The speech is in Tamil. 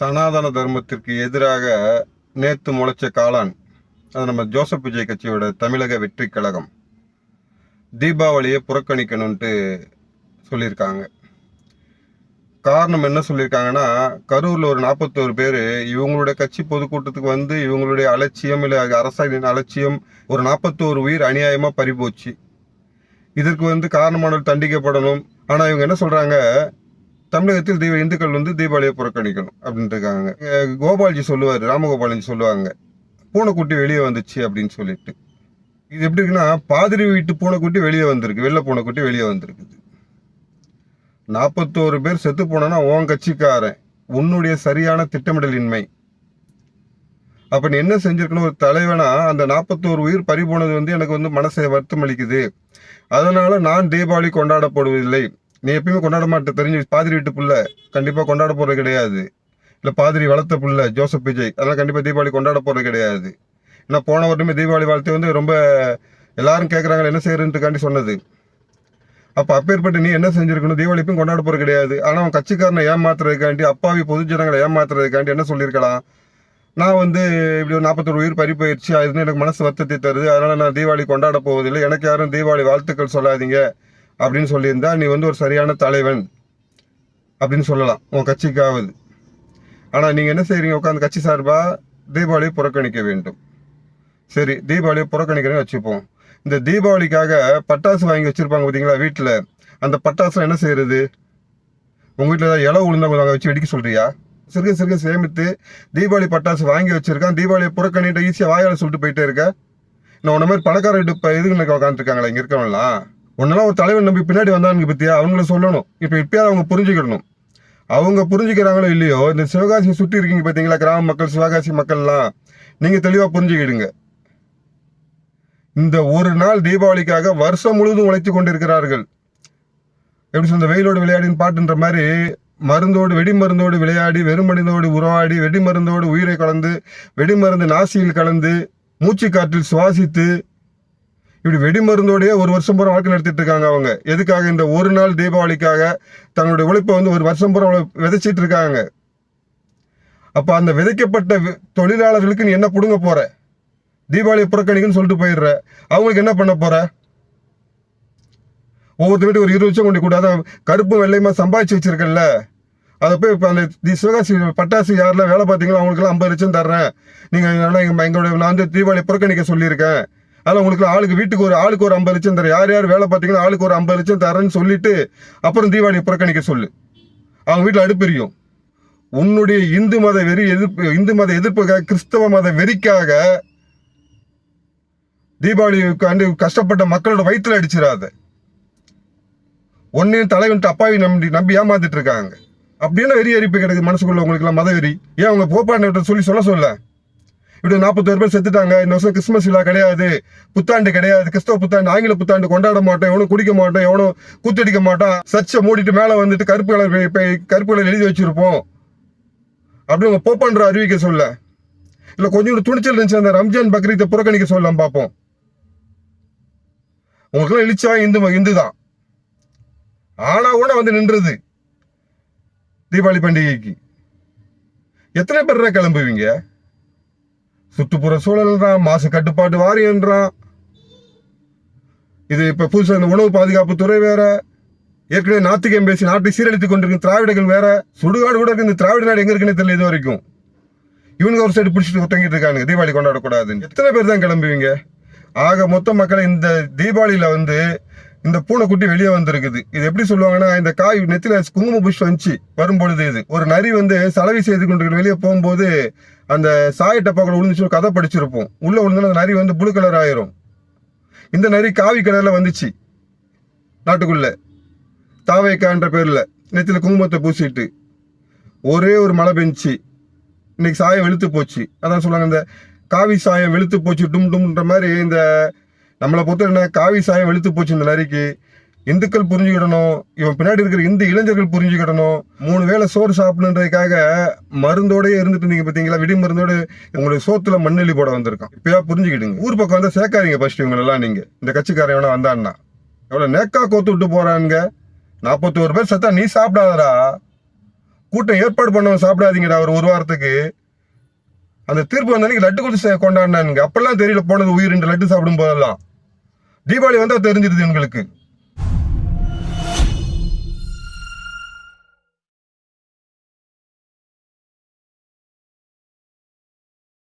சனாதன தர்மத்திற்கு எதிராக நேத்து முளைச்ச காளான். அது நம்ம ஜோசப் விஜய் கட்சியோட தமிழக வெற்றி கழகம். தீபாவளியை புறக்கணிக்கணும்ட்டு சொல்லியிருக்காங்க. காரணம் என்ன சொல்லியிருக்காங்கன்னா கரூரில் ஒரு நாற்பத்தோரு பேர் இவங்களுடைய கட்சி பொதுக்கூட்டத்துக்கு வந்து இவங்களுடைய அலட்சியம் இல்லை அரசாங்கின் அலட்சியம் ஒரு நாற்பத்தோரு உயிர் அநியாயமாக பறிபோச்சு. இதற்கு வந்து காரணமானவர் தண்டிக்கப்படணும். ஆனால் இவங்க என்ன சொல்கிறாங்க தமிழகத்தில் தீப இந்துக்கள் வந்து தீபாவளியை புறக்கணிக்கணும் அப்படின்ட்டு இருக்காங்க. கோபால்ஜி சொல்லுவார் ராமகோபாலஜி சொல்லுவாங்க பூனைக்குட்டி வெளியே வந்துச்சு அப்படின்னு சொல்லிட்டு. இது எப்படி இருக்குன்னா பாதிரி வீட்டு பூனைக்குட்டி வெளியே வந்திருக்கு வெள்ளை பூனைக்குட்டி வெளியே வந்திருக்குது. நாற்பத்தோரு பேர் செத்து போனோன்னா உன் கட்சிக்காரன் உன்னுடைய சரியான திட்டமிடலின்மை. அப்போ நீ என்ன செஞ்சிருக்கணும் ஒரு தலைவனா அந்த நாற்பத்தோரு உயிர் பறி போனது வந்து எனக்கு வந்து மனசை வருத்தம் அளிக்குது அதனால நான் தீபாவளி கொண்டாடப்படுவதில்லை. நீ எப்பயுமே கொண்டாட மாட்டே. தெரிஞ்சு பாதிரி வீட்டு புள்ள. கண்டிப்பாக கொண்டாட போகிறது கிடையாது. இல்லை பாதிரி வளர்த்த புள்ள ஜோசப் விஜய். அதெல்லாம் கண்டிப்பாக தீபாவளி கொண்டாட போகிறது கிடையாது. ஏன்னா போன வருடமே தீபாவளி வாழ்த்து வந்து ரொம்ப எல்லாரும் கேட்குறாங்க என்ன செய்யறதுக்காண்டி சொன்னது. அப்போ அப்பேற்பட்டு நீ என்ன செஞ்சிருக்கணும்? தீபாவளிப்பும் கொண்டாட போகிறது கிடையாது. ஆனால் அவன் கட்சிக்காரனை ஏமாத்துறதுக்காண்டி அப்பாவி பொதுஜனங்களை ஏமாத்துறதுக்காண்டி என்ன சொல்லியிருக்கலாம்? நான் வந்து இப்படி ஒரு நாற்பத்தொரு உயிர் பறி போயிடுச்சு அது எனக்கு மனசு வருத்தத்தை தருது. அதனால் நான் தீபாவளி கொண்டாட போவதில்லை. எனக்கு யாரும் தீபாவளி வாழ்த்துக்கள் சொல்லாதீங்க. அப்படின்னு சொல்லியிருந்தா நீ வந்து ஒரு சரியான தலைவன் அப்படின்னு சொல்லலாம். உன் கட்சிக்காவது. ஆனால் நீங்கள் என்ன செய்கிறீங்க உட்காந்து கட்சி சார்பாக தீபாவளியை புறக்கணிக்க வேண்டும். சரி தீபாவளியை புறக்கணிக்கிறேன்னு வச்சுப்போம். இந்த தீபாவளிக்காக பட்டாசு வாங்கி வச்சுருப்பாங்க பார்த்தீங்களா வீட்டில் அந்த பட்டாசு என்ன செய்கிறது உங்கள் வீட்டில் ஏதாவது இலை உளுந்தா கொஞ்சம் வச்சு வெடிக்க சொல்கிறியா சிறுக சிறுக சேமித்து தீபாவளி பட்டாசு வாங்கி வச்சுருக்கான். தீபாவளியை புறக்கணிட்டு ஈஸியாக வாயால் சொல்லிட்டு போயிட்டே இருக்க. நான் உன்ன மாதிரி பணக்கார வீட்டு இப்போ இதுக்கு உட்காந்துருக்காங்களா இங்கே இருக்கவங்களாம் ஒன்றெல்லாம் ஒரு தலைவன் நம்பி பின்னாடி வந்தானுங்க பற்றியா அவங்கள சொல்லணும். இப்போ இப்பயாவது அவங்க புரிஞ்சுக்கிடணும். அவங்க புரிஞ்சுக்கிறாங்களோ இல்லையோ இந்த சிவகாசியை சுற்றி இருக்கீங்க பார்த்தீங்களா கிராம மக்கள் சிவகாசி மக்கள்லாம். நீங்கள் தெளிவாக புரிஞ்சுக்கிடுங்க. இந்த ஒரு நாள் தீபாவளிக்காக வருஷம் முழுவதும் உழைத்து கொண்டிருக்கிறார்கள். எப்படி சொல்ற வெயிலோடு விளையாடின்னு பாட்டுன்ற மாதிரி மருந்தோடு வெடி மருந்தோடு விளையாடி வெறுமனிதோடு உறவாடி வெடி மருந்தோடு உயிரை கலந்து வெடி மருந்து நாசியில் கலந்து மூச்சு காற்றில் சுவாசித்து இப்படி வெடிமருந்தோடைய ஒரு வருஷம் பூரா வாழ்க்கை நடத்திட்டு இருக்காங்க அவங்க. எதுக்காக இந்த ஒரு நாள் தீபாவளிக்காக தங்களுடைய உழைப்பை வந்து ஒரு வருஷம் பூரா விதைச்சிட்டு இருக்காங்க. அப்போ அந்த விதைக்கப்பட்ட தொழிலாளர்களுக்கு நீ என்ன பிடுங்க போற? தீபாவளி புறக்கணிக்குன்னு சொல்லிட்டு போயிடுற. அவங்களுக்கு என்ன பண்ண போற? ஒவ்வொருத்தர் வீட்டு ஒரு இருபது லட்சம் கொண்டு கூட. கருப்பு வெள்ளையுமா சம்பாதிச்சு வச்சிருக்கல அதை போய் இப்போ அந்த தி- சிவகாசி பட்டாசு யாரெல்லாம் வேலை பார்த்தீங்களோ அவங்களுக்குலாம் ஐம்பது லட்சம் தர்றேன். நீங்கள் எங்களுடைய நான் வந்து தீபாவளி புறக்கணிக்க சொல்லியிருக்கேன். அதில் உங்களுக்கு ஆளுக்கு வீட்டுக்கு ஒரு ஆளுக்கு ஒரு ஐம்பது லட்சம் தரேன். யார் யார் வேலை பார்த்தீங்கன்னா ஆளுக்கு ஒரு ஐம்பது லட்சம் தரேன்னு சொல்லிட்டு அப்புறம் தீபாவளி புறக்கணிக்க சொல்லு. அவங்க வீட்டில் அடுப்பெரியும் உன்னுடைய இந்து மத வெறி எதிர்ப்பு இந்து மத எதிர்ப்புக்காக கிறிஸ்தவ மத வெறிக்காக தீபாவளிக்காண்டு கஷ்டப்பட்ட மக்களோட வயிற்றுல அடிச்சிடாத. ஒன்னையும் தலைவன்ட்டு அப்பாவி நம்பி நம்பி ஏமாத்திட்டு இருக்காங்க. அப்படியே வெறி எரிப்பு கிடைக்குது மனசுக்குள்ள? உங்களுக்குலாம் மத வெறி. ஏன் அவங்க போப்பாண்ட சொல்லி சொல்ல சொல்ல? இப்படி நாற்பத்தோரு பேர் செத்துட்டாங்க. இந்த வருஷம் கிறிஸ்மஸ் விழா கிடையாது. புத்தாண்டு கிடையாது. கிறிஸ்தவ புத்தாண்டு ஆங்கில புத்தாண்டு கொண்டாட மாட்டோம். எவனும் குடிக்க மாட்டோம் எவனும் குத்தடிக்க மாட்டான் சர்ச்சை மூடிட்டு மேலே வந்துட்டு கருப்பு கலர் கருப்பு கலர் எழுதி வச்சிருப்போம். அப்படி உங்க போப்பான்ற அறிவிக்க சொல்ல. இல்லை கொஞ்சம் துணிச்சல் இருந்துச்சு. அந்த ரம்ஜான் பக்ரீத்தை புறக்கணிக்க சொல்லலாம் பார்ப்போம். உங்களுக்குலாம் எழுச்சா இந்து இந்து தான். ஆனா கூட வந்து நின்றுது தீபாவளி பண்டிகைக்கு. எத்தனை பேர் கிளம்புவீங்க? சுற்றுப்புற சூழல்ன்றான் மாசு கட்டுப்பாட்டு வாரியன்றான் இது இப்ப புதுசா இந்த உணவு பாதுகாப்பு துறை வேற. ஏற்கனவே நாத்திகம் பேசி நாட்டை சீரழித்துக் கொண்டிருக்கும் திராவிடர்கள் வேற. சுடுகாடு கூட இருக்கு. இந்த திராவிட நாடு எங்க இருக்குன்னு தெரியல இது வரைக்கும் இவனுக்கு ஒரு சைடு பிடிச்சிட்டு தொங்கிட்டு இருக்காங்க தீபாவளி கொண்டாடக்கூடாதுன்னு. எத்தனை பேர் தான் கிளம்புவீங்க? ஆக மொத்த மக்களை இந்த தீபாவளியில வந்து இந்த பூனைக்குட்டி வெளியே வந்திருக்குது. இது எப்படி சொல்லுவாங்கன்னா இந்த காய் நெத்தில குங்கும புஷ் வந்துச்சு வரும்பொழுது இது. ஒரு நரி வந்து சலவை செய்து கொண்டு வெளியே போகும்போது அந்த சாய டப்பாக்குள்ள விழுந்துச்சு ஒரு கதை படிச்சிருப்போம். உள்ளே விழுந்து அந்த நரி வந்து புளு கலர் ஆயிரும். இந்த நரி காவி கலரில் வந்துச்சு. நாட்டுக்குள்ளே. தாவேக்கான்ற பேரில். நெத்தில் குங்குமத்தை பூசிட்டு. ஒரே ஒரு மழை பெஞ்சிச்சு இன்னைக்கு சாயம் வெளுத்து போச்சு. அதான் சொல்லுவாங்க இந்த காவி சாயம் வெளுத்து போச்சு டும் டும்ன்ற மாதிரி இந்த நம்மளை பொறுத்த என்ன காவி சாயம் வெளுத்து போச்சு இந்த நரிக்கு. இந்துக்கள் புரிஞ்சுக்கிடணும். இவன் பின்னாடி இருக்கிற இந்து இளைஞர்கள் புரிஞ்சுக்கிடணும். மூணு வேளை சோறு சாப்பிடணுன்றதுக்காக மருந்தோடயே இருந்துட்டு இருந்தீங்க பார்த்தீங்களா விடி மருந்தோடு உங்களுக்கு சோத்துல மண்ணெல்லி போட வந்திருக்கான். இப்பயா புரிஞ்சுக்கிடுங்க. ஊர் பக்கம் வந்து சேர்க்காதீங்க ஃபர்ஸ்ட் இவங்களெல்லாம் நீங்க. இந்த கட்சிக்காரன் எவனா வந்தான்னா. எவ்வளோ நேக்கா கோத்து விட்டு போறானுங்க. நாற்பத்தோரு பேர் செத்தா நீ சாப்பிடாதடா. கூட்டம் ஏற்பாடு பண்ணவன் சாப்பிடாதீங்கடா ஒரு ஒரு வாரத்துக்கு. அந்த தீர்ப்பு வந்த அன்னைக்கு லட்டு கொடுத்து கொண்டாடினானுங்க. அப்பெல்லாம் தெரியல போனது உயிர் ரெண்டு லட்டு சாப்பிடும் போதெல்லாம். தீபாவளி வந்தால் தெரிஞ்சிருது எங்களுக்கு